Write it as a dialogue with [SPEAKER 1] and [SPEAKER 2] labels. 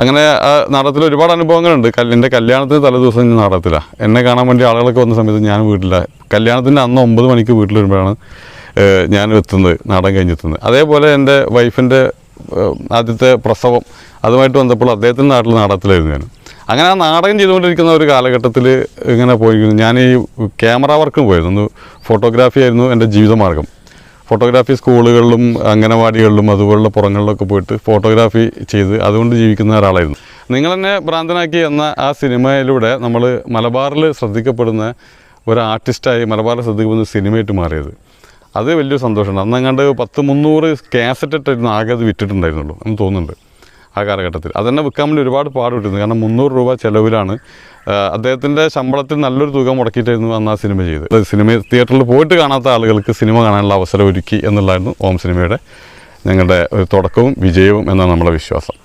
[SPEAKER 1] അങ്ങനെ നാടകത്തിൽ ഒരുപാട് അനുഭവങ്ങളുണ്ട്. എന്റെ കല്യാണത്തിന് തലേ ദിവസം ഞാൻ നാടകത്തിലാണ് എന്നെ കാണാൻ വേണ്ടി ആളുകളൊക്കെ വന്ന സമയത്ത് ഞാൻ വീട്ടില. കല്യാണത്തിന്റെ അന്ന് ഒമ്പത് മണിക്ക് വീട്ടിൽ വരുമ്പോഴാണ് ഞാൻ എത്തുന്നത് നാടകം കഴിഞ്ഞെത്തുന്നത്. അതേപോലെ എന്റെ വൈഫിന്റെ ആദ്യത്തെ പ്രസവം അതുമായിട്ട് വന്നപ്പോൾ അദ്ദേഹത്തിന്റെ നാട്ടിൽ നാടകത്തിലായിരുന്നു ഞാൻ. അങ്ങനെ ആ നാടകം ചെയ്തുകൊണ്ടിരിക്കുന്ന ഒരു കാലഘട്ടത്തിൽ ഇങ്ങനെ പോയിരിക്കുന്നു ഞാൻ ഈ ക്യാമറ വർക്കിന് പോയിരുന്നു. ഫോട്ടോഗ്രാഫി ആയിരുന്നു എന്റെ ജീവിതമാർഗം. ഫോട്ടോഗ്രാഫി സ്കൂളുകളിലും അംഗനവാടികളിലും അതുപോലുള്ള പുറങ്ങളിലൊക്കെ പോയിട്ട് ഫോട്ടോഗ്രാഫി ചെയ്ത് അതുകൊണ്ട് ജീവിക്കുന്ന ഒരാളായിരുന്നു. നിങ്ങൾ എന്നെ ഭ്രാന്തനാക്കി എന്ന ആ സിനിമയിലൂടെ നമ്മൾ മലബാറിൽ ശ്രദ്ധിക്കപ്പെടുന്ന ഒരു ആർട്ടിസ്റ്റായി മലബാറിൽ ശ്രദ്ധിക്കപ്പെടുന്ന സിനിമയായിട്ട് മാറിയത്. അത് വലിയൊരു സന്തോഷമാണ്. അന്ന് അങ്ങാണ്ട് പത്ത് മുന്നൂറ് കാസറ്റ് ഇട്ടായിരുന്നു ആകെ അത് വിറ്റിട്ടുണ്ടായിരുന്നുള്ളൂ എന്ന് തോന്നുന്നുണ്ട്. ആ കാലഘട്ടത്തിൽ. അത് തന്നെ വിൽക്കാൻ വേണ്ടി ഒരുപാട് പാടുപെട്ടിരുന്നു. കാരണം മുന്നൂറ് രൂപ ചിലവിലാണ് അദ്ദേഹത്തിന്റെ ശമ്പളത്തിൽ നല്ലൊരു തുക മുടക്കിയിട്ടായിരുന്നു അന്ന് ആ സിനിമ ചെയ്ത് സിനിമ തിയേറ്ററിൽ പോയിട്ട് കാണാത്ത ആളുകൾക്ക് സിനിമ കാണാനുള്ള അവസരം ഒരുക്കി എന്നുള്ളതായിരുന്നു ഓം സിനിമയുടെ ഞങ്ങളുടെ ഒരു തുടക്കവും വിജയവും എന്നാണ് നമ്മുടെ വിശ്വാസം.